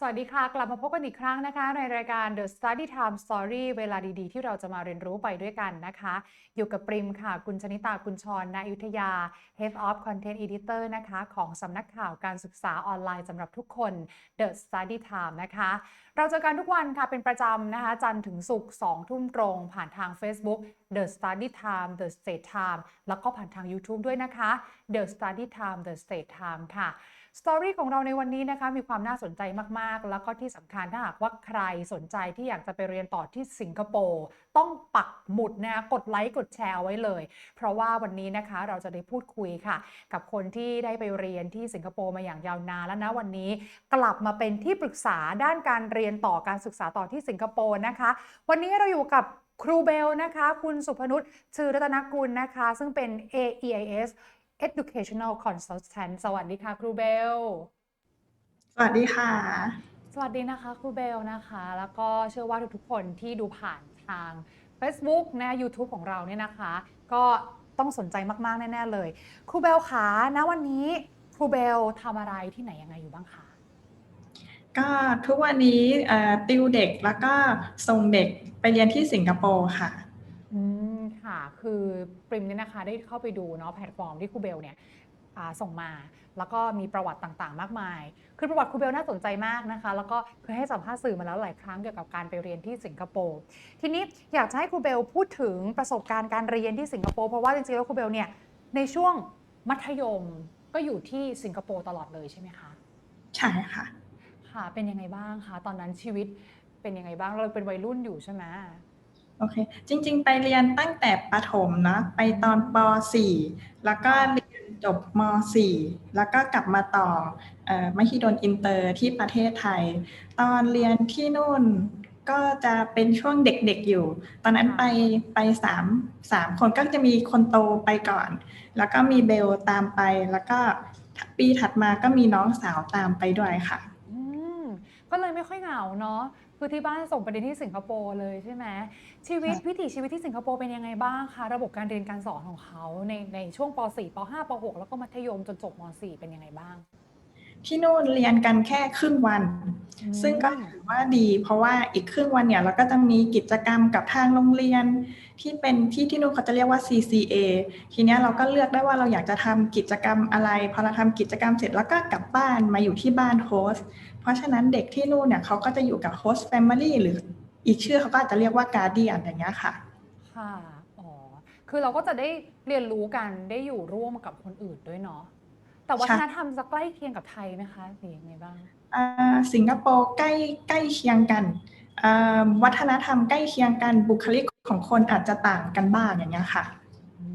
สวัสดีค่ะ กลับมาพบกันอีกครั้งนะคะ ในรายการ The Study Time Story เวลาดีๆ ที่เราจะมาเรียนรู้ไปด้วยกันนะคะ อยู่กับปริมค่ะ คุณชนิตาคุณชรนายุทธยา Head of Content Editor นะคะ ของสำนักข่าวการศึกษาออนไลน์สำหรับทุกคน The Study Time นะคะ เราเจอกันทุกวันค่ะ เป็นประจำนะคะ จันทร์ถึงศุกร์2ทุ่มตรง ผ่านทาง Facebook The Study Time The State Time แล้วก็ผ่านทาง YouTube ด้วยนะคะ The Study Time The State Time ค่ะ สตอรี่ของเราในวันนี้นะคะมีความน่าสนใจมากๆ แล้วก็ที่สำคัญถ้าหากว่าใครสนใจที่อยากจะไปเรียนต่อที่สิงคโปร์ต้องปักหมุดนะกดไลค์กดแชร์ไว้เลย เพราะว่าวันนี้นะคะเราจะได้พูดคุยค่ะ กับคนที่ได้ไปเรียนที่สิงคโปร์มาอย่างยาวนานแล้วนะวันนี้ กลับมาเป็นที่ปรึกษาด้านการเรียนต่อการศึกษาต่อที่สิงคโปร์นะคะ วันนี้เราอยู่กับครูเบลนะคะ คุณสุพนุชชื่อรัตนกุลนะคะ ซึ่งเป็น AEIS Educational Consultant สวัสดีค่ะครูเบล สวัสดีค่ะ สวัสดีนะคะครูเบลนะคะ แล้วก็เชื่อว่าทุกๆคนที่ดูผ่านทาง Facebook นะ YouTube ของเราเนี่ยนะคะ ก็ต้องสนใจมากๆ แน่ ๆ เลย ครูเบลคะณวันนี้ครูเบลทำอะไรที่ไหนยังไงอยู่บ้างคะก็ทุกวันนี้เอ่อติวเด็กแล้วก็ส่งเด็กไปเรียนที่สิงคโปร์ค่ะอืม ค่ะ คือปริมเนี่ยนะคะได้เข้าไปดูเนาะแพลตฟอร์มที่ครูเบลเนี่ยอ่าส่งมา แล้วก็มีประวัติต่างๆ มากมาย คือประวัติครูเบลน่าสนใจมากนะคะ แล้วก็เคยให้สัมภาษณ์สื่อมาแล้วหลายครั้งเกี่ยวกับการไปเรียนที่สิงคโปร์ ทีนี้อยากจะให้ครูเบลพูดถึงประสบการณ์การเรียนที่สิงคโปร์ เพราะว่าจริงๆ แล้วครูเบลเนี่ยในช่วงมัธยมก็อยู่ที่สิงคโปร์ตลอดเลยใช่ไหมคะ ใช่ค่ะ ค่ะ เป็นยังไงบ้างคะ ตอนนั้นชีวิตเป็นยังไงบ้าง เราเป็นวัยรุ่นอยู่ใช่ไหม โอเค จริง ๆ ไปเรียนตั้งแต่ประถมนะ ไปตอนป .4 แล้วก็เรียนจบม .4 แล้วก็กลับมาต่อเอ่อมหิดลอินเตอร์ที่ประเทศไทย ตอนเรียนที่นู่นก็จะเป็นช่วงเด็กๆอยู่ ตอนนั้นไปไปสามสามคนก็จะมีคนโตไปก่อน แล้วก็มีเบลตามไป แล้วก็ปีถัดมาก็มีน้องสาวตามไปด้วยค่ะ อืม ก็เลยไม่ค่อยเหงาเนาะ คือที่บ้านส่งไปเรียนที่สิงคโปร์เลยใช่ไหมชีวิตค่ะวิถีชีวิตที่สิงคโปร์เป็นยังไงบ้างคะระบบการเรียนการสอนของเขาในในช่วงป .4 ป .5 ป .6 แล้วก็มัธยมจนจบม .4 เป็นยังไงบ้างที่นู่นเรียนกันแค่ครึ่งวันอืมซึ่งก็ถือว่าดี เพราะว่าอีกครึ่งวันเนี่ยเราก็จะมีกิจกรรมกับทางโรงเรียน ที่เป็นที่ที่นู่นเขาจะเรียกว่า CCA ทีเนี้ยเราก็เลือกได้ว่าเราอยากจะทำกิจกรรมอะไรพอเราทำกิจกรรมเสร็จแล้วก็กลับบ้านมาอยู่ที่บ้านโฮสต์เพ ราะฉะนั้นเด็กที่นู่นเนี่ยเขาก็จะอยู่กับโฮสต์แฟมิลี่หรืออีกชื่อเขาก็อาจจะเรียกว่าการเดียนอย่างเงี้ยค่ะ ค่ะ อ๋อ คือเราก็จะได้เรียนรู้กันได้อยู่ร่วมกับคนอื่นด้วยเนาะ แต่วัฒนธรรมจะใกล้เคียงกับไทยไหมคะหรือยังไงบ้างอ่าสิงคโปร์ใกล้ใกล้เคียงกันอ่าวัฒนธรรมใกล้เคียงกันบุคลิกของคนอาจจะต่างกันบ้างอย่างเงี้ยค่ะอื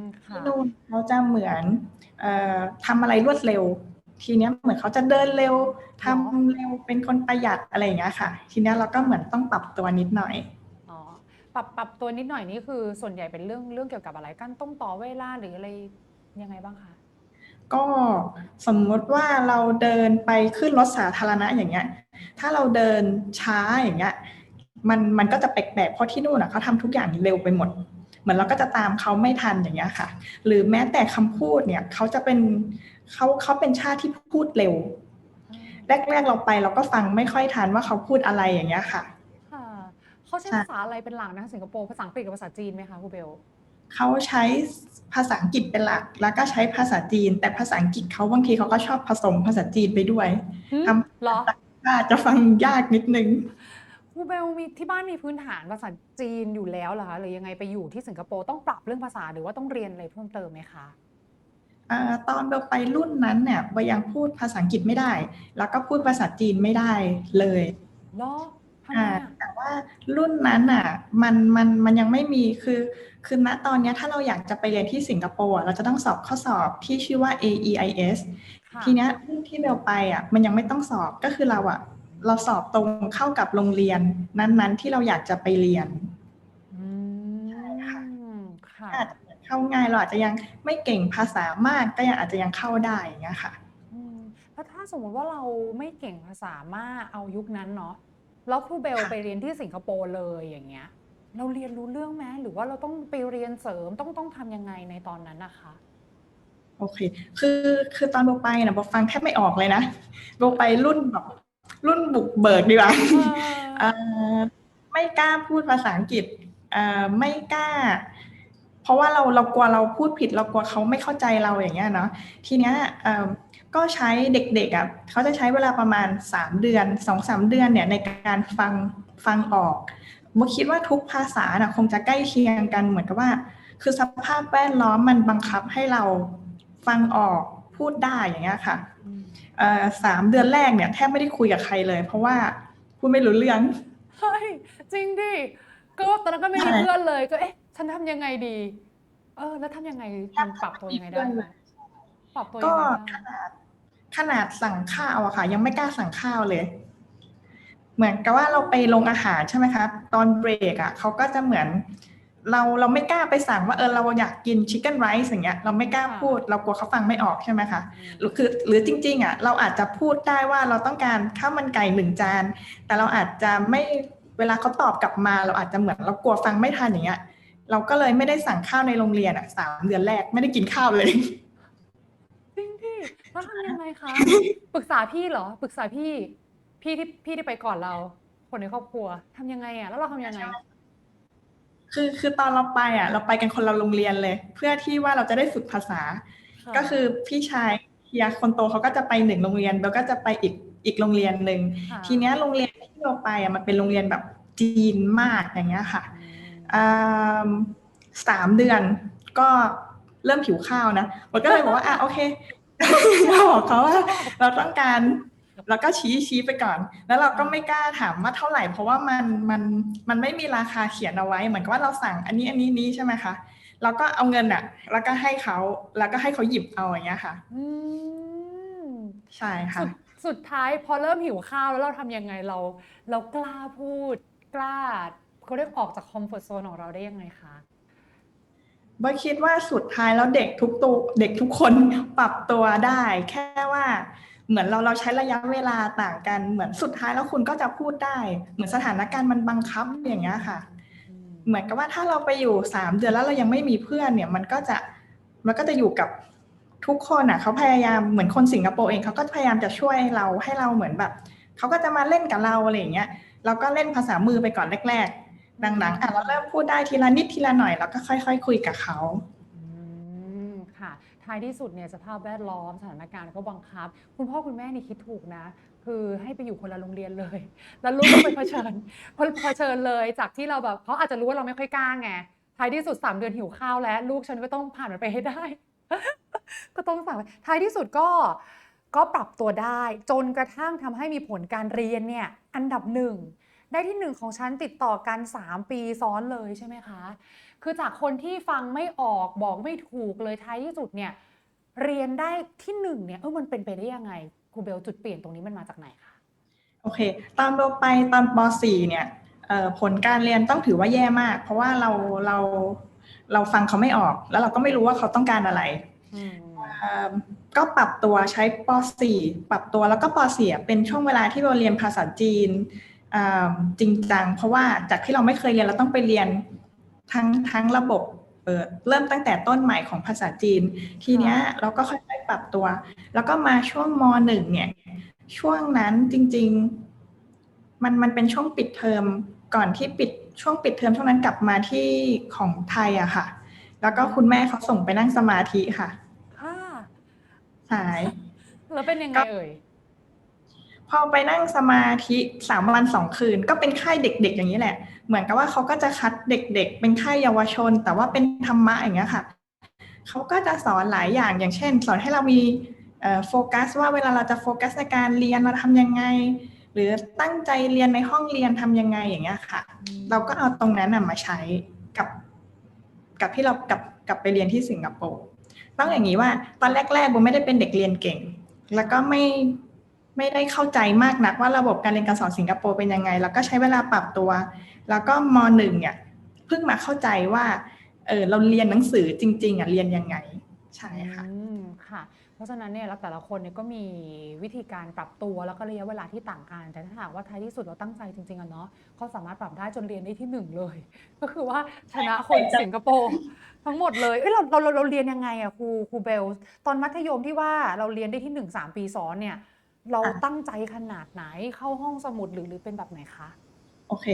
มค่ะที่นู่นเขาจะเหมือนเอ่อทำอะไรรวดเร็ว ทีเนี้ยเหมือนเขาจะเดินเร็วทำเร็วเป็นคนประหยัดอะไรอย่างเงี้ยค่ะ ทีเนี้ยเราก็เหมือนต้องปรับตัวนิดหน่อยอ๋อปรับปรับตัวนิดหน่อยนี่คือส่วนใหญ่เป็นเรื่องเรื่องเกี่ยวกับอะไรการต้องต่อเวลาหรืออะไรยังไงบ้างคะก็สมมติว่าเราเดินไปขึ้นรถสาธารณะอย่างเงี้ย ถ้าเราเดินช้าอย่างเงี้ย มันมันก็จะแปลกๆเพราะที่นู่นอะเขาทำทุกอย่างเร็วไปหมด เหมือนเราก็จะตามเขาไม่ทันอย่างเงี้ยค่ะ หรือแม้แต่คำพูดเนี่ยเขาจะเป็นเขาเขาเป็นชาติที่พูดเร็ว แรกๆเราไปเราก็ฟังไม่ค่อยทันว่าเขาพูดอะไรอย่างเงี้ยค่ะค่ะเขาใช้ใช่ภาษาอะไรเป็นหลักนะสิงคโปร์ภาษาอังกฤษกับภาษาจีนไหมคะครูเบลเขาใช้ภาษาอังกฤษเป็นหลัก แล้วก็ใช้ภาษาจีน แต่ภาษาอังกฤษเขาบางทีเขาก็ชอบผสมภาษาจีนไปด้วยทำเหรออาจจะฟังยากนิดนึง ครูเบลมีที่บ้านมีพื้นฐานภาษาจีนอยู่แล้วเหรอคะหรือยังไงไปอยู่ที่สิงคโปร์ต้องปรับเรื่องภาษาหรือว่าต้องเรียนอะไรเพิ่มเติมไหมคะอ่าตอนเราไปรุ่นนั้นเนี่ยเรายังพูดภาษาอังกฤษไม่ได้ แล้วก็พูดภาษาจีนไม่ได้เลยเหรอทำไมอ่าอะแต่ว่ารุ่นนั้นอะมันมันมันยังไม่มีคือคือณตอนเนี้ยถ้าเราอยากจะไปเรียนที่สิงคโปร์อะเราจะต้องสอบข้อสอบที่ชื่อว่า AEIS ค่ะทีเนี้ยรุ่นที่เบลไปอะมันยังไม่ต้องสอบก็คือเราอะ เราสอบตรงเข้ากับโรงเรียน นั้นๆ ที่เราอยากจะไปเรียนอืมใช่ค่ะค่ะอาจจะเข้าง่ายเราอาจจะยังไม่เก่งภาษามากก็ยังอาจจะยังเข้าได้อย่างเงี้ยค่ะอืมแล้วถ้าสมมติว่าเราไม่เก่งภาษามากเอายุคนั้นเนาะแล้วครูเบลค่ะไปเรียนที่สิงคโปร์เลยอย่างเงี้ย เราเรียนรู้เรื่องไหมหรือว่าเราต้องไปเรียนเสริมต้องต้องทำยังไงในตอนนั้นนะคะโอเค คือ คือตอนโบไปนะโบฟังแทบไม่ออกเลยนะโบไปรุ่นแบบ รุ่นบุกเบิกดีกว่าเอเอ่ออไม่กล้าพูดภาษาอังกฤษเอ่อไม่กล้า เพราะว่าเราเรากลัวเราพูดผิด เรากลัวเขาไม่เข้าใจเราอย่างเงี้ยเนาะทีเนี้ยเอ่อก็ใช้เด็กๆอะเขาจะใช้เวลาประมาณสามเดือนสองสามเดือนเนี่ยในการฟังฟังออกโมคิดว่าทุกภาษาน่ะคงจะใกล้เคียงกันเหมือนกับว่า คือสภาพแวดล้อมมันบังคับให้เราฟังออกพูดได้อย่างเงี้ยค่ะอืมเอ่อ สามเดือนแรกเนี่ยแทบไม่ได้คุยกับใครเลย เพราะว่าพูดไม่รู้เรื่องเฮ้ยจริงดิก็ตอนนั้นก็ไม่มีใช่เพื่อนเลยก็เอ๊ะฉันทำยังไงดี เออ แล้วทำยังไงมันปรับตัวยังไงได้ปรับตัวยังก็ไงขได้นาดขนาดสั่งข้าวอะค่ะ ยังไม่กล้าสั่งข้าวเลย เหมือนกับว่าเราไปลงอาหารใช่ไหมคะตอนเบรกอะเขาก็จะเหมือน เราเราไม่กล้าไปสั่งว่าเออเราอยากกินชิคเก้นไรซ์อย่างเงี้ยเราไม่กล้าพูดเรากลัวเขาฟังไม่ออกใช่ไหมคะหรือคือหรือจริงๆอะเราอาจจะพูดได้ว่าเราต้องการข้าวมันไก่หนึ่งจาน แต่เราอาจจะไม่เวลาเขาตอบกลับมา เราอาจจะเหมือนเรากลัวฟังไม่ทันอย่างเงี้ยเราก็เลยไม่ได้สั่งข้าวในโรงเรียนอะสามเดือนแรกไม่ได้กินข้าวเลยจริงดิแล้วทำยังไงคะปรึกษาพี่เหรอปรึกษาพี่พี่ที่พี่ที่ไปก่อนเรา คนในครอบครัวทำยังไงอะแล้วเราทำยังไง คือคือตอนเราไปอะ เราไปกันคนละโรงเรียนเลย เพื่อที่ว่าเราจะได้ฝึกภาษาค่ะก็คือพี่ชายเฮียคนโตเขาก็จะไปหนึ่งโรงเรียนเบลก็จะไปอีกอีกโรงเรียนหนึ่งค่ะทีเนี้ยโรงเรียนที่เราไปอะมันเป็นโรงเรียนแบบจีนมากอย่างเงี้ยค่ะอืมอ่าสามเดือนก็เริ่มผิวข้าวนะมันก็เลยบอกว่าอะโอเคเราบอกเขาว่าเราต้องการ เราก็ชี้ชี้ไปก่อน แล้วเราก็ไม่กล้าถามว่าเท่าไหร่ เพราะว่ามันมันมันไม่มีราคาเขียนเอาไว้ เหมือนกับว่าเราสั่งอันนี้อันนี้นี้ใช่ไหมคะเราก็เอาเงินอะแล้วก็ให้เขาแล้วก็ให้เขาหยิบเอาอย่างเงี้ยค่ะอืมใช่ค่ะสุดสุดท้ายพอเริ่มหิวข้าวแล้วเราทำยังไงเรา เรากล้าพูดกล้าเขาเรียกออกจากคอมฟอร์ z โซนของเราได้ยังไงคะบอยคิดว่าสุดท้ายแล้วเด็กทุกตัวเด็กทุกคนปรับตัวได้ แค่ว่า เหมือนเราเราใช้ระยะเวลาต่างกันเหมือนสุดท้ายแล้วคุณก็จะพูดได้ เหมือนสถานการณ์มันบังคับอย่างเงี้ยค่ะ เหมือนกับว่าถ้าเราไปอยู่สามเดือนแล้วเรายังไม่มีเพื่อนเนี่ยมันก็จะมันก็จะอยู่กับทุกคนอะเขาพยายามเหมือนคนสิงคโปร์เองเขาก็พยายามจะช่วยเราให้เราเหมือนแบบเขาก็จะมาเล่นกับเราอะไรอย่างเงี้ยเราก็เล่นภาษามือไปก่อนแรกๆหลังๆอะเราเริ่มพูดได้ทีละนิดทีละหน่อยแล้วก็ค่อย ๆ คุยกับเขา ท้ายที่สุดเนี่ยสภาพแวดล้อมสถานการณ์ก็บังคับ คุณพ่อคุณแม่นี่คิดถูกนะ คือให้ไปอยู่คนละโรงเรียนเลย แล้วลูกก็ไปเผชิญเผชิญเลยจากที่เราแบบเขาอาจจะรู้ว่าเราไม่ค่อยกล้าไงท้ายที่สุดสามเดือนหิวข้าวแล้ว ลูกฉันก็ต้องผ่านมันไปให้ได้ ก็ต้องสั่งท้ายที่สุดก็ก็ปรับตัวได้ จนกระทั่งทำให้มีผลการเรียนเนี่ยอันดับหนึ่งได้ที่หนึ่งของฉันติดต่อกัน 3 ปีซ้อนเลยใช่ไหมคะ คือจากคนที่ฟังไม่ออกบอกไม่ถูกเลยท้ายที่สุดเนี่ยเรียนได้ที่หนึ่งเนี่ยเออมันเป็นไปได้ยังไงครูเบลจุดเปลี่ยนตรงนี้มันมาจากไหนคะโอเคตอนเราไปตอนป .4 เนี่ยเอ่อผลการเรียนต้องถือว่าแย่มาก เพราะว่าเราเราเราฟังเขาไม่ออก แล้วเราก็ไม่รู้ว่าเขาต้องการอะไรอืมเอ่อก็ปรับตัวใช้ป .4 ปรับตัวแล้วก็ป .4 อะเป็นช่วงเวลาที่เราเรียนภาษาจีนอ่าจริงจังเพราะว่าจากที่เราไม่เคยเรียนเราต้องไปเรียน ทั้งทั้งระบบเอ่อเริ่มตั้งแต่ต้นใหม่ของภาษาจีน ทีเนี้ยเราก็ค่อยๆปรับตัว แล้วก็มาช่วงมหนึ่งเนี่ย ช่วงนั้นจริง ๆ มันมันเป็นช่วงปิดเทอมก่อนที่ปิดช่วงปิดเทอมช่วงนั้นกลับมาที่ของไทยอะค่ะ แล้วก็คุณแม่เขาส่งไปนั่งสมาธิค่ะค่ะใช่แล้วเป็นยังไงเอ่ยพอไปนั่งสมาธิสามวันสองคืน ก็เป็นค่ายเด็กๆอย่างนี้แหละ เหมือนกับว่าเขาก็จะคัดเด็กๆ เป็นค่ายเยาวชน แต่ว่าเป็นธรรมะอย่างเงี้ยค่ะเขาก็จะสอนหลายอย่างอย่างเช่น สอนให้เรามีโฟกัสว่าเวลาเราจะโฟกัสในการเรียนเราทำยังไง หรือตั้งใจเรียนในห้องเรียนทำยังไงอย่างเงี้ยค่ะ เราก็เอาตรงนั้นมาใช้กับกับที่เรากับกลับไปเรียนที่สิงคโปร์ต้องอย่างนี้ว่าตอนแรกๆโบไม่ได้เป็นเด็กเรียนเก่ง แล้วก็ไม่ ไม่ได้เข้าใจมากนักว่าระบบการเรียนการสอนสิงคโปร์เป็นยังไง แล้วก็ใช้เวลาปรับตัว แล้วก็มหนึ่งเนี่ยเพิ่งมาเข้าใจว่าเออเราเรียนหนังสือจริง ๆอะเรียนยังไงใช่ค่ะค่ะ เพราะฉะนั้นเนี่ยแล้วแต่ละคนเนี่ยก็มีวิธีการปรับตัวแล้วก็ระยะเวลาที่ต่างกัน แต่ถ้าหากว่าท้ายที่สุดเราตั้งใจจริงๆอะเนาะก็สามารถปรับได้จนเรียนได้ที่หนึ่งเลย ก็คือว่าชนะคนสิงคโปร์ทั้งหมดเลยเอ้ยเราเราเราเราเรียนยังไงอะครูครูเบลตอนมัธยมที่ว่าเราเรียนได้ที่หนึ่งสามปีซ้อนเนี่ย เราค่ะตั้งใจขนาดไหนเข้าห้องสมุดหรือหรือเป็นแบบไหนคะโอเค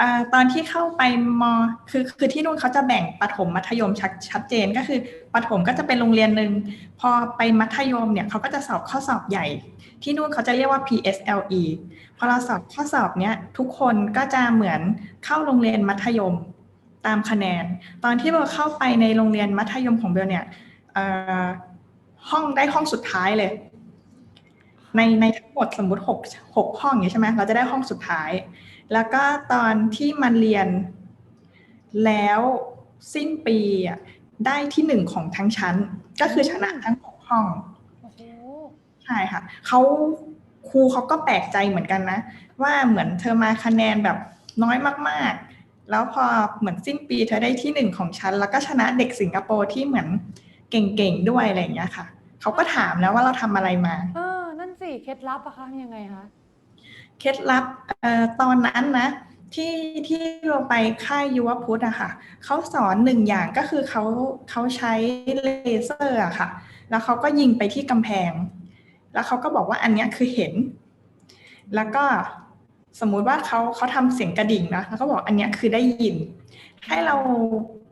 อ่าตอนที่เข้าไปมคือคือที่นู่นเขาจะแบ่งประถมมัธยมชัดชัดเจนก็คือประถมก็จะเป็นโรงเรียนหนึ่งพอไปมัธยมเนี่ยเขาก็จะสอบข้อสอบใหญ่ ที่นู่นเขาจะเรียกว่า PSLE พอเราสอบข้อสอบเนี้ยทุกคนก็จะเหมือนเข้าโรงเรียนมัธยมตามคะแนน ตอนที่เบลเข้าไปในโรงเรียนมัธยมของเบลเนี่ยเอ่อห้องได้ห้องสุดท้ายเลย ในในทั้งหมดสมมติหกหกห้องอย่างนี้ใช่ไหมเราจะได้ห้องสุดท้าย แล้วก็ตอนที่มาเรียน แล้วสิ้นปีอะได้ที่หนึ่งของทั้งชั้น ก็คือชนะทั้งหกห้องโอ้โหใช่ค่ะเขาครูเขาก็แปลกใจเหมือนกันนะ ว่าเหมือนเธอมาคะแนนแบบน้อยมากๆ แล้วพอเหมือนสิ้นปีเธอได้ที่หนึ่งของชั้น แล้วก็ชนะเด็กสิงคโปร์ที่เหมือนเก่งๆด้วยอะไรอย่างเงี้ยค่ะเขาก็ถามแล้วว่าเราทำอะไรมา เออนั่น สิเคล็ดลับอะคะยังไงคะเคล็ดลับตอนนั้นนะที่ที่เราไปค่ายยุวพุทธอะค่ะเขาสอนหนึ่งอย่างก็คือเขาเขาใช้เลเซอร์อะค่ะ แล้วเขาก็ยิงไปที่กำแพง แล้วเขาก็บอกว่าอันนี้คือเห็น แล้วก็สมมุติว่าเขาเขาทำเสียงกระดิ่งนะแล้วก็บอกอันนี้คือได้ยิน ให้เรา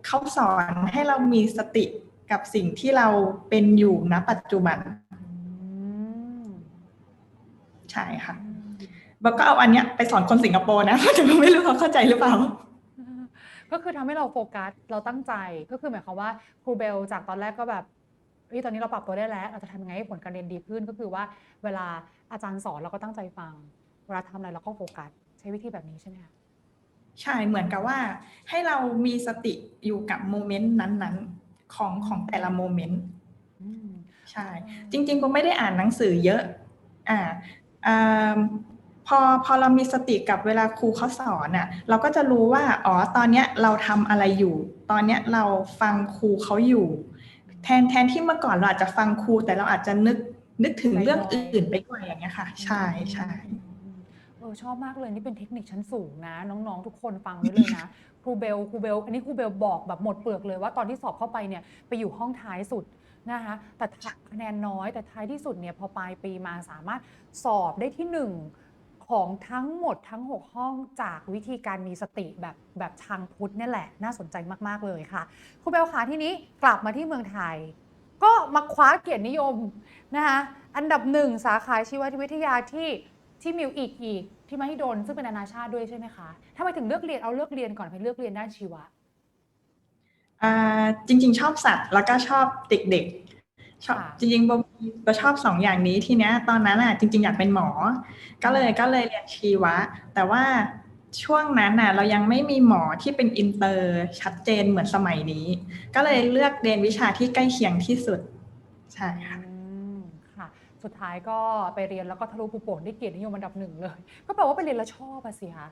เขาสอนให้เรามีสติกับสิ่งที่เราเป็นอยู่ณปัจจุบัน ใช่ค่ะเบลก็เอาอันเนี้ยไปสอนคนสิงคโปร์นะแต่ไม่รู้เขาเข้าใจหรือเปล่าก็คือทำให้เราโฟกัสเราตั้งใจก็คือหมายความว่าครูเบลจากตอนแรกก็แบบเฮ้ยตอนนี้เราปรับตัวได้แล้ว เราจะทำยังไงให้ผลการเรียนดีขึ้นก็คือว่าเวลาอาจารย์สอนเราก็ตั้งใจฟัง เวลาทำอะไรเราก็โฟกัสใช้วิธีแบบนี้ใช่ไหมคะใช่เหมือนกับว่า ให้เรามีสติอยู่กับโมเมนต์นั้นๆของของแต่ละโมเมนต์อืมใช่ จริงๆผมไม่ได้อ่านหนังสือเยอะ อ่าอ่า พอพอเรามีสติกับเวลาครูเขาสอนอะเราก็จะรู้ว่าอ๋อตอนเนี้ยเราทำอะไรอยู่ ตอนเนี้ยเราฟังครูเขาอยู่ แทนแทนที่เมื่อก่อนเราอาจจะฟังครูแต่เราอาจจะนึกนึกถึงเรื่องอื่นไปด้วยอย่างเงี้ยค่ะ ใช่ใช่เออชอบมากเลยนี่เป็นเทคนิคชั้นสูงนะ น้องๆ ทุกคนฟังไว้เลยนะครูเบลครูเบลอันนี้ครูเบลบอกแบบหมดเปลือกเลยว่าตอนที่สอบเข้าไปเนี่ยไปอยู่ห้องท้ายสุด นะคะแต่คะแนนน้อยแต่ท้ายที่สุดเนี่ยพอปลายปีมาสามารถสอบได้ที่หนึ่งของทั้งหมดทั้ง 6 ห้องจากวิธีการมีสติแบบแบบทางพุทธนี่แหละ น่าสนใจมาก ๆ เลยค่ะครูเบลคะที่นี้กลับมาที่เมืองไทย ก็มาคว้าเกียรตินิยมนะคะอันดับหนึ่งสาขาชีววิทยาที่ที่มิวอีกอีกที่มหิดลซึ่งเป็นนานาชาติด้วยใช่ไหมคะทำไมถึงเลือกเรียนเอาเลือกเรียนก่อนไปเลือกเรียนด้านชีวะ จริง ๆ ชอบสัตว์แล้วก็ชอบเด็กๆ ชอบค่ะ จริงๆโบโบชอบสองอย่างนี้ทีเนี้ยตอนนั้นอะจริง ๆ อยากเป็นหมอ ก็เลยก็เลยเรียนชีวะ แต่ว่าช่วงนั้นน่ะ เรายังไม่มีหมอที่เป็นอินเตอร์ชัดเจนเหมือนสมัยนี้ ก็เลยเลือกเรียนวิชาที่ใกล้เคียงที่สุด ใช่ค่ะอืมค่ะ สุดท้ายก็ไปเรียนแล้วก็ทะลุภูโป่งได้เกียรตินิยมอันดับหนึ่งเลย ก็แปลว่าไปเรียนแล้วชอบอะสิคะ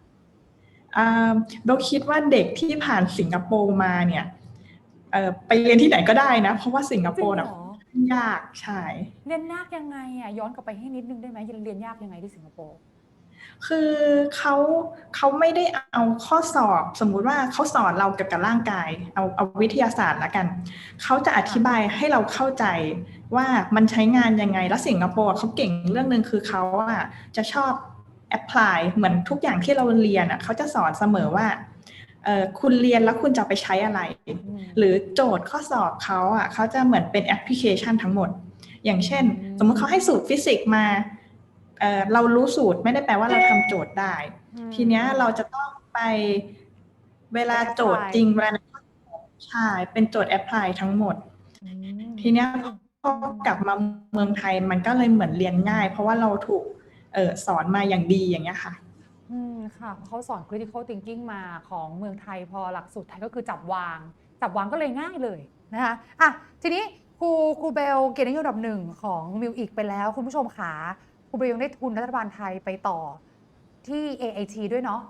อ่าโบคิดว่าเด็กที่ผ่านสิงคโปร์มาเนี่ย เอ่อไปเรียนที่ไหนก็ได้นะ เพราะว่าสิงคจโปริงร์เหน่ะรอยากใช่ เรียนยากยังไงอะย้อนกลับไปให้นิดนึงได้ไหมเรียนยากยังไงที่สิงคโปร์ คือเขาเขาไม่ได้เอาข้อสอบสมมุติว่าเขาสอนเราเกี่ยวกับร่างกาย เอาเอาวิทยาศาสตร์ละกัน เขาจะอธิบายให้เราเข้าใจว่ามันใช้งานยังไงแล้วสิงคโปร์เขาเก่งเรื่องหนึ่งคือเขาอะจะชอบแอพพลายเหมือนทุกอย่างที่เราเรียนอะเขาจะสอนเสมอว่าเออ คุณเรียนแล้วคุณจะเอาไปใช้อะไรอืมหรือโจทย์ข้อสอบเขาอะเขาจะเหมือนเป็นแอปพลิเคชันทั้งหมด อย่างเช่นอืมสมมติเขาให้สูตรฟิสิกส์มาเอ่อเรารู้สูตรไม่ได้แปลว่าเราทำโจทย์ได้อืมทีเนี้ยเราจะต้องไปเวลาไป apply โจทย์จริงเวลาในข้อสอบใช่เป็นโจทย์แอพพลายทั้งหมดอืมทีเนี้ยพอกลับมาเมืองไทยมันก็เลยเหมือนเรียนง่าย เพราะว่าเราถูกเออสอนมาอย่างดีอย่างเงี้ยค่ะ อืมค่ะเขาสอน critical thinking มาของเมืองไทยพอหลักสูตรไทยก็คือจับวาง จับวางก็เลยง่ายเลยนะคะอะทีนี้ครูครูเบลเกียรตินิยมอันดับหนึ่งของมิวอีกไปแล้ว คุณผู้ชมขาครูเบลยังได้ทุนรัฐบาลไทยไปต่อที่ AIT ด้วยเนาะ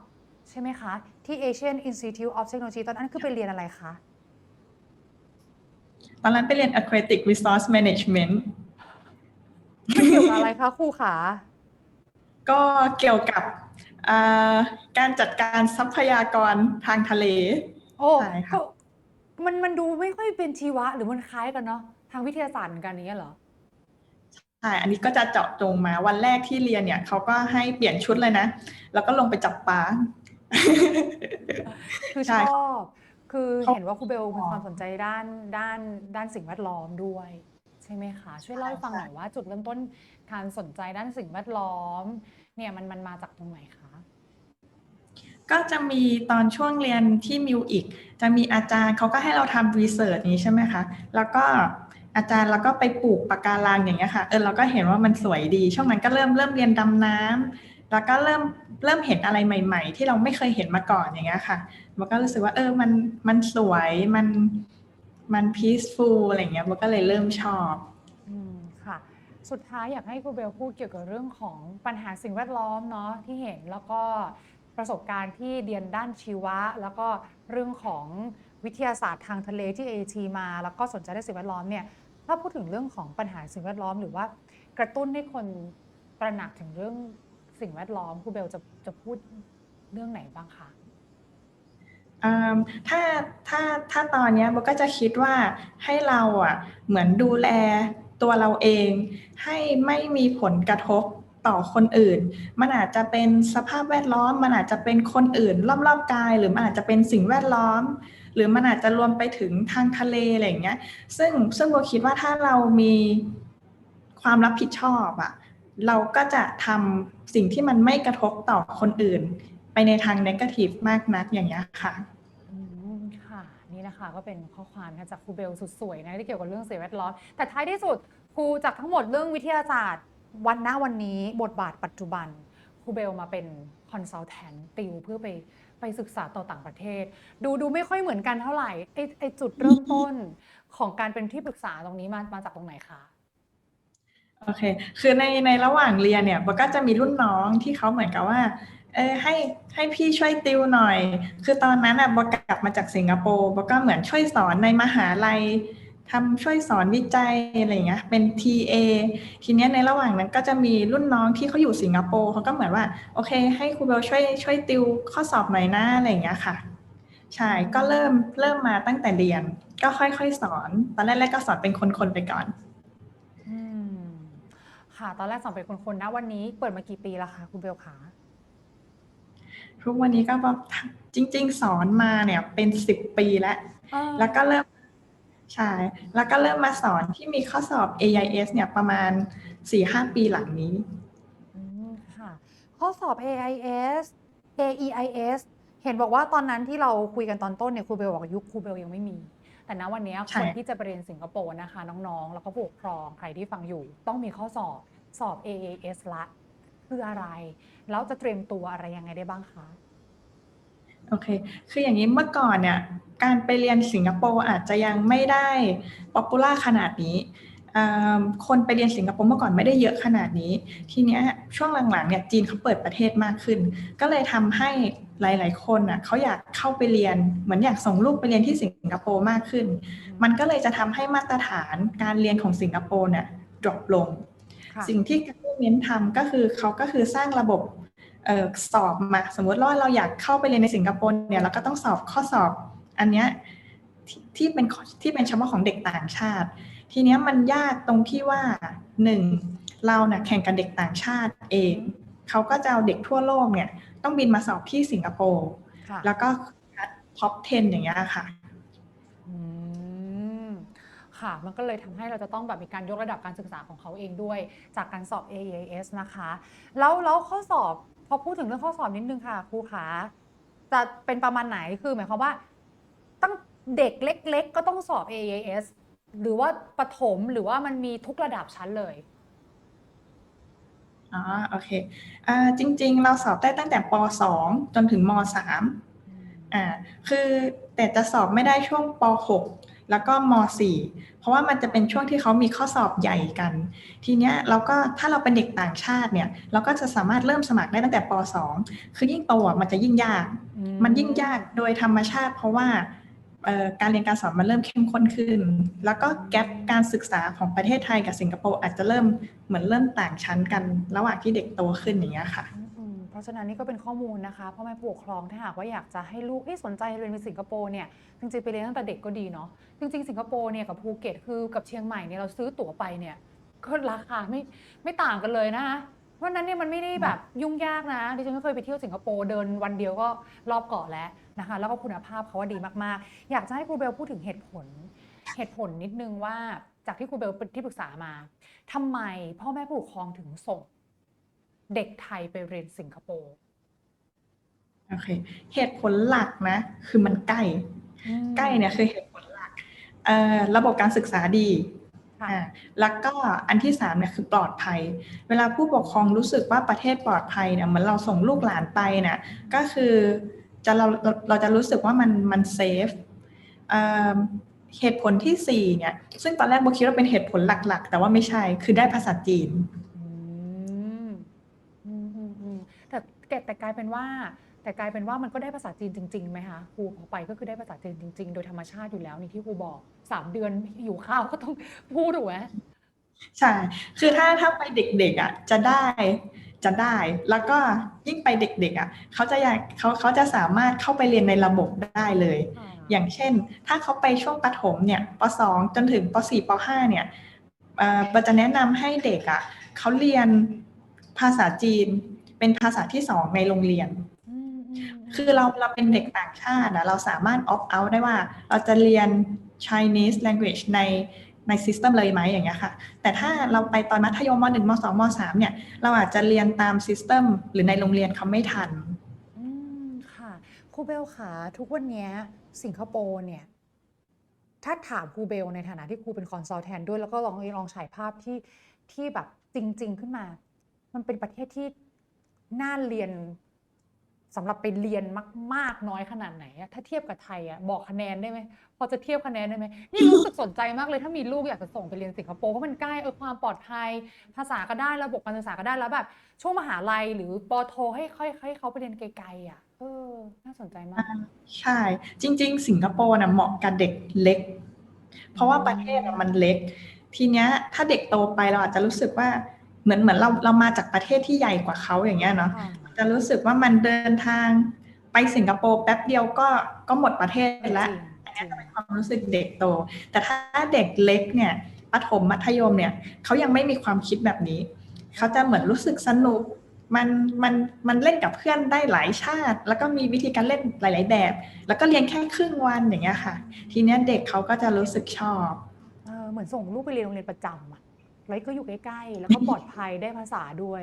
ใช่ไหมคะ ที่ Asian Institute of Technology ตอนนั้นคือไปเรียนอะไรคะตอนนั้นไปเรียน Aquatic Resource Management เกี่ยวกับอะไรคะครูขาก็เกี่ยวกับอ่า การจัดการทรัพยากรทางทะเล โอ้ใช่ค่ะก็มันมันดูไม่ค่อยเป็นชีวะ หรือมันคล้ายกันเนาะทางวิทยาศาสตร์เหมือนกันอย่างเนี้ยเหรอ ใช่ อันนี้ก็จะเจาะจงมาวันแรกที่เรียนเนี่ยเขาก็ให้เปลี่ยนชุดเลยนะ แล้วก็ลงไปจับปลา คือชใช่อบ คือเขาเห็นว่าครูเบลมีความสนใจด้านด้านด้านสิ่งแวดล้อมด้วย ใช่ไหมคะ ช่วยเล่าให้ฟังหน่อยว่าจุดเริ่มต้นการสนใจด้านสิ่งแวดล้อม เนี่ยมันมันมาจากตรงไหนคะ ก็จะมีตอนช่วงเรียนที่มิวอีก จะมีอาจารย์เขาก็ให้เราทำรีเสิร์ชนี้ใช่ไหมคะ แล้วก็อาจารย์เราก็ไปปลูกปะการังอย่างเงี้ยค่ะ เออเราก็เห็นว่ามันสวยดี ช่วงนั้นก็เริ่มเริ่มเรียนดำน้ำแล้วก็เริ่มเริ่มเห็นอะไรใหม่ ๆ ที่เราไม่เคยเห็นมาก่อนอย่างเงี้ยค่ะ มันก็รู้สึกว่า เออมันมันสวยมันมัน peaceful อะไรเงี้ยมันก็เลยเริ่มชอบอืมค่ะ สุดท้ายอยากให้ครูเบลพูดเกี่ยวกับเรื่องของปัญหาสิ่งแวดล้อมเนาะที่เห็นแล้วก็ ประสบการณ์ที่เรียนด้านชีวะ แล้วก็เรื่องของวิทยาศาสตร์ทางทะเลที่ AT มา แล้วก็สนใจด้านสิ่งแวดล้อมเนี่ยถ้าพูดถึงเรื่องของปัญหาสิ่งแวดล้อม หรือว่ากระตุ้นให้คนตระหนักถึงเรื่องสิ่งแวดล้อมครูเบลจะจะพูดเรื่องไหนบ้างคะถ้าถ้าถ้าตอนนี้โบก็จะคิดว่าให้เราอะเหมือนดูแลตัวเราเอง ให้ไม่มีผลกระทบ ต่อคนอื่น มันอาจจะเป็นสภาพแวดล้อม มันอาจจะเป็นคนอื่น รอบๆกาย หรือมันอาจจะเป็นสิ่งแวดล้อม หรือมันอาจจะรวมไปถึงทางทะเลอะไรอย่างเงี้ย ซึ่งซึ่งโบคิดว่าถ้าเรามีความรับผิดชอบอะเราก็จะทำสิ่งที่มันไม่กระทบต่อคนอื่น ไปในทางนกาทีฟมากนักอย่างเงี้ยค่ะอืมค่ะนี่นะคะก็เป็นข้อความนะจากครูเบลสุดสวยนะที่เกี่ยวกับเรื่องสิ่งแวดล้อมแต่ท้ายที่สุดครูจากทั้งหมดเรื่องวิทยาศาสตร์ วันหน้าวันนี้บทบาทปัจจุบันครูเบลมาเป็นคอนซัลแทนติวเพื่อไปไปศึกษาต่อต่างประเทศ ดูดูไม่ค่อยเหมือนกันเท่าไหร่ไอไอจุดเริ่มต้นของการเป็นที่ปรึกษาตรงนี้มามาจากตรงไหนคะโอเค คือในในระหว่างเรียนเนี่ยบก็จะมีรุ่นน้องที่เขาเหมือนกับว่าเออให้ให้พี่ช่วยติวหน่อย คือตอนนั้นอะบกลับมาจากสิงคโปร์บก็เหมือนช่วยสอนในมหาลัย ทำช่วยสอนวิจัยอะไรอย่างเงี้ยเป็น TA ทีเนี้ยในระหว่างนั้นก็จะมีรุ่นน้องที่เขาอยู่สิงคโปร์เขาก็เหมือนว่าโอเค ให้ครูเบลช่วยช่วยติวข้อสอบหน่อยนะอะไรอย่างเงี้ยค่ะใช่ก็เริ่มเริ่มมาตั้งแต่เรียน ก็ค่อยๆสอน ตอนแรกๆก็สอนเป็นคนๆไปก่อนอืมค่ะ ตอนแรกสอนเป็นคนๆนะวันนี้เปิดมากี่ปีแล้วคะครูเบลคะทุกวันนี้ก็แบบจริง ๆ สอนมาเนี่ยเป็นสิบปีแล้ว แล้วก็เริ่ม ใช่ แล้วก็เริ่มมาสอนที่มีข้อสอบ AIS เนี่ยประมาณ 4-5 ปีหลังนี้ อืมค่ะ ข้อสอบ AIS AEIS เห็นบอกว่าตอนนั้นที่เราคุยกันตอนต้นเนี่ยครูเบลบอกว่ายุคครูเบลยังไม่มี แต่ณวันนี้ใช่ คนที่จะไปเรียนสิงคโปร์นะคะ น้องๆ แล้วก็ผู้ปกครองใครที่ฟังอยู่ ต้องมีข้อสอบสอบ AAS ละ คืออะไร แล้วจะเตรียมตัวอะไรยังไงได้บ้างคะ โอเค คืออย่างนี้เมื่อก่อนเนี่ยการไปเรียนสิงคโปร์อาจจะยังไม่ได้ป๊อปปูล่าขนาดนี้อ่าคนไปเรียนสิงคโปร์เมื่อก่อนไม่ได้เยอะขนาดนี้ ทีเนี้ยช่วงหลังๆเนี่ยจีนเขาเปิดประเทศมากขึ้น ก็เลยทำให้หลายๆคนอะเขาอยากเข้าไปเรียนเหมือนอยากส่งลูกไปเรียนที่สิงคโปร์มากขึ้น มันก็เลยจะทำให้มาตรฐานการเรียนของสิงคโปร์เนี่ยดรอปลงค่ะสิ่งที่ government ทำก็คือเขาก็คือสร้างระบบเออ สอบมาสมมติว่าเราอยากเข้าไปเรียนในสิงคโปร์เนี่ยเราก็ต้องสอบข้อสอบอันเนี้ยที่ที่เป็นข้อที่เป็นเฉพาะของเด็กต่างชาติ ทีเนี้ยมันยากตรงที่ว่าหนึ่งเราเน่ะแข่งกับเด็กต่างชาติเองเขาก็จะเอาเด็กทั่วโลกเนี่ยต้องบินมาสอบที่สิงคโปร์ค่ะแล้วก็ท็อป 10 อย่างเงี้ยค่ะอืมค่ะมันก็เลยทำให้เราจะต้องแบบมีการยกระดับการศึกษาของเขาเองด้วย จากการสอบ AES นะคะ แล้วแล้วข้อสอบ พอพูดถึงเรื่องข้อสอบนิดนึงค่ะครูขาจะเป็นประมาณไหนคือหมายความว่า ตั้งเด็กเล็ก ๆ ก็ต้องสอบ AES หรือว่าประถมหรือว่ามันมีทุกระดับชั้นเลยอ๋อโอเคอ่าจริง ๆ เราสอบได้ตั้งแต่ป .2 จนถึงม .3 อ่าคือแต่จะสอบไม่ได้ช่วงป .6 แล้วก็ม .4 เพราะว่ามันจะเป็นช่วงที่เขามีข้อสอบใหญ่กัน ทีเนี้ยเราก็ถ้าเราเป็นเด็กต่างชาติเนี่ย เราก็จะสามารถเริ่มสมัครได้ตั้งแต่ป .2 คือยิ่งโตอะมันจะยิ่งยากอืมันยิ่งยากโดยธรรมชาติ เพราะว่าเอ่อการเรียนการสอนมันเริ่มเข้มข้นขึ้น แล้วก็แกลบการศึกษาของประเทศไทยกับสิงคโปร์อาจจะเริ่มเหมือนเริ่มต่างชั้นกัน ระหว่างที่เด็กโตขึ้นอย่างเงี้ยค่ะอืมเพ ราะฉะนั้นนี่ก็เป็นข้อมูลนะคะพ่อแม่ผู้ปกครองถ้าหากว่าอยากจะให้ลูกเอ้ยสนใจเรียนในสิงคโปร์เนี่ยจริงๆไปเรียนตั้งแต่เด็กก็ดีเนาะจริงๆสิงคโปร์เนี่ยกับภูเก็ตคือกับเชียงใหม่เนี่ยเราซื้อตั๋วไปเนี่ยก็ราคาไม่ไม่ต่างกันเลยนะคะเพราะนั้นเนี่ยมันไม่ได้แบบยุ่งยากนะดิฉันก็เคยไปเที่ยวสิงคโปร์เดินวันเดียวก็รอบเกาะแล้วนะคะ แล้วก็คุณภาพเขาว่าดีมากๆ อยากจะให้ครูเบลพูดถึงเหตุผล เหตุผลนิดนึงว่าจากที่ครูเบลเป็นที่ปรึกษามาทำไมพ่อแม่ผู้ปกครองถึงส่ง เด็กไทยไปเรียนสิงคโปร์โอเคเหตุผลหลักนะ คือมันใกล้อืมใกล้เนี่ยคือเหตุผลหลักเอ่อระบบการศึกษาดีค่ะอ่าแล้วก็อันที่สามเนี่ยคือปลอดภัย เวลาผู้ปกครองรู้สึกว่าประเทศปลอดภัยเนี่ยเหมือนเราส่งลูกหลานไปเนี่ยก็คือจะเราเราเราจะรู้สึกว่ามันมันเซฟเอ่อเหตุผลที่สี่เนี่ยซึ่งตอนแรกโบคิดว่าเป็นเหตุผลหลัก ๆ แต่ว่าไม่ใช่คือได้ภาษาจีน อืมอืมอืมอืม แต่แต่แต่กลายเป็นว่า แต่กลายเป็นว่ามันก็ได้ภาษาจีนจริงๆไหมคะครูพอไปก็คือได้ภาษาจีนจริง ๆ โดยธรรมชาติอยู่แล้วนี่ที่ครูบอกสามเดือนอยู่ข้าวก็ต้องพูดถูกไหมใช่ คือถ้าถ้าไปเด็กๆอะจะได้จะได้ แล้วก็ยิ่งไปเด็กๆอะเขาจะอยากเขาเขาจะสามารถเข้าไปเรียนในระบบได้เลย อย่างเช่น ถ้าเขาไปช่วงประถมเนี่ยป .2 จนถึงป .4 ป .5 เนี่ยเอ่อเราจะแนะนำให้เด็กอะเขาเรียนภาษาจีน เป็นภาษาที่สองในโรงเรียนอืมอืมมคือเราเราเป็นเด็กต่างชาติอะเราสามารถ opt out ได้ว่า เราจะเรียน Chinese language ในใน system เลยไหมอย่างเงี้ยค่ะ แต่ถ้าเราไปตอนมัธยมม .1 ม .2 ม .3 เนี่ย เราอาจจะเรียนตาม system หรือในโรงเรียนเขาไม่ทันอืมค่ะครูเบลค่ะทุกวันเนี้ยสิงคโปร์เนี่ย ถ้าถามครูเบลในฐานะที่ครูเป็นคอนซัลแทนด้วยแล้วก็ลองลองฉายภาพที่ที่แบบจริง ๆ ขึ้นมา มันเป็นประเทศที่ น่าเรียนสำหรับไปเรียนมาก ๆ น้อยขนาดไหนอะถ้าเทียบกับไทยอะบอกคะแนนได้ไหมพอจะเทียบคะแนนได้ไหมนี่รู้สึกสนใจมากเลยถ้ามีลูกอยากจะส่งไปเรียนสิงคโปร์เพราะมันใกล้เออความปลอดภัย ภาษาก็ได้ระบบการศึกษาก็ได้แล้วแบบช่วงมหาลัยหรือปอโทให้ค่อยให้เขาไปเรียนไกลๆอะเออ น่าสนใจมาก ใช่ จริง ๆ สิงคโปร์น่ะเหมาะกับเด็กเล็ก เพราะว่าประเทศมันเล็ก ทีเนี้ยถ้าเด็กโตไปเราอาจจะรู้สึกว่า เหมือนเหมือนเราเรามาจากประเทศที่ใหญ่กว่าเขาอย่างเงี้ยเนาะค่ะจะรู้สึกว่ามันเดินทางไปสิงคโปร์แป๊บเดียวก็ก็หมดประเทศแล้วจริงจริงความรู้สึกเด็กโต แต่ถ้าเด็กเล็กเนี่ยประถมมัธยมเนี่ยเขายังไม่มีความคิดแบบนี้ เขาจะเหมือนรู้สึกสนุกมันมันมันเล่นกับเพื่อนได้หลายชาติ แล้วก็มีวิธีการเล่นหลาย ๆ แบบ แล้วก็เรียนแค่ครึ่งวันอย่างเงี้ยค่ะ ทีเนี้ยเด็กเขาก็จะรู้สึกชอบเออเหมือนส่งลูกไปเรียนโรงเรียนประจำอะ แล้วก็อยู่ใกล้ๆ แล้วก็ปลอดภัยได้ภาษาด้วย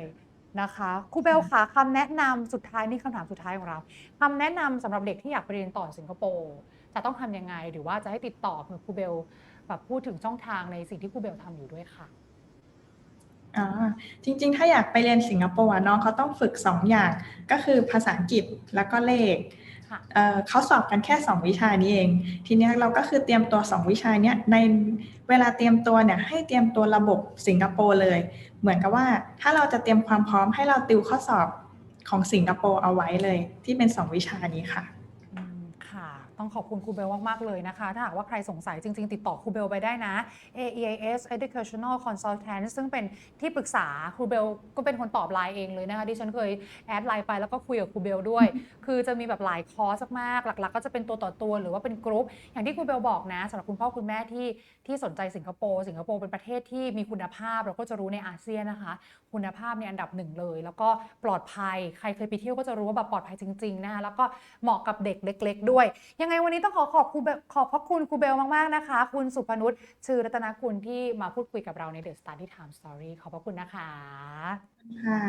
นะคะครูเบลคะคำแนะนำสุดท้ายนี่คำถามสุดท้ายของเราคำแนะนำสำหรับเด็กที่อยากไปเรียนต่อสิงคโปร์จะต้องทำยังไง หรือว่าจะให้ติดต่อคือครูเบลแบบพูดถึงช่องทางในสิ่งที่ครูเบลทำอยู่ด้วยค่ะ อ่าจริงๆ ถ้าอยากไปเรียนสิงคโปร์อะน้องเขาต้องฝึก 2 อย่างก็คือภาษาอังกฤษแล้วก็เลขค่ะ เเขาสอบกันแค่ 2 วิชานี้เอง ทีนี้เราก็คือเตรียมตัว 2 วิชานี้ในเวลาเตรียมตัวเนี่ยให้เตรียมตัวระบบสิงคโปร์เลย เหมือนกับว่าถ้าเราจะเตรียมความพร้อมให้เราติวข้อสอบของสิงคโปร์เอาไว้เลย ที่เป็น 2 วิชานี้ค่ะ ต้องขอบคุณครูเบลมาก ๆ เลยนะคะ ถ้าหากว่าใครสงสัยจริง ๆ ติดต่อครูเบลไปได้นะ AEIS Educational Consultant ซึ่งเป็นที่ปรึกษาครูเบลก็เป็นคนตอบไลน์เองเลยนะคะดิฉันเคยแอดไลน์ไปแล้วก็คุยกับครูเบลด้วย คือจะมีแบบหลายคอร์สมากๆหลัก ๆ ก็จะเป็นตัวต่อตัวหรือว่าเป็นกรุ๊ปอย่างที่ครูเบลบอกนะสำหรับคุณพ่อคุณแม่ที่ที่สนใจสิงคโปร์สิงคโปร์เป็นประเทศที่มีคุณภาพเราก็จะรู้ในอาเซียนนะคะ คุณภาพในอันดับหนึ่งเลย แล้วก็ปลอดภัยใครเคยไปเที่ยวก็จะรู้ว่าแบบปลอดภัยจริงๆนะคะแล้วก็เหมาะกับเด็กเล็ก ๆ ด้วยยังไงวันนี้ต้องขอขอบครูเบลขอบพระคุณครูเบลมากๆนะคะ คุณสุพนุชชื่อรัตนกุลที่มาพูดคุยกับเราใน The Study Time Story ขอบพระคุณนะคะค่ะ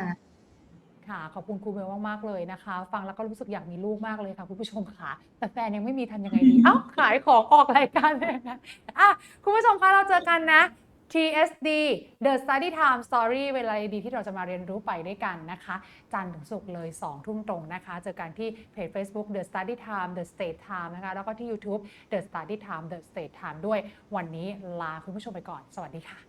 ค่ะขอบคุณครูเบลมากๆเลยนะคะ ฟังแล้วก็รู้สึกอยากมีลูกมากเลยค่ะคุณผู้ชมค่ะ แต่แฟนยังไม่มีทันยังไงดี เอ้าขายของออกรายการเลยนะอะคุณผู้ชมคะเราเจอกันนะ TSD The Study Time Story เวลาดีที่เราจะมาเรียนรู้ไปด้วยกันนะคะ จันทร์ถึงศุกร์เลย 2 ทุ่มตรงนะคะ เจอกันที่เพจ Facebook The Study Time The State Time นะคะ แล้วก็ที่ YouTube The Study Time The State Time ด้วย วันนี้ลาคุณผู้ชมไปก่อน สวัสดีค่ะ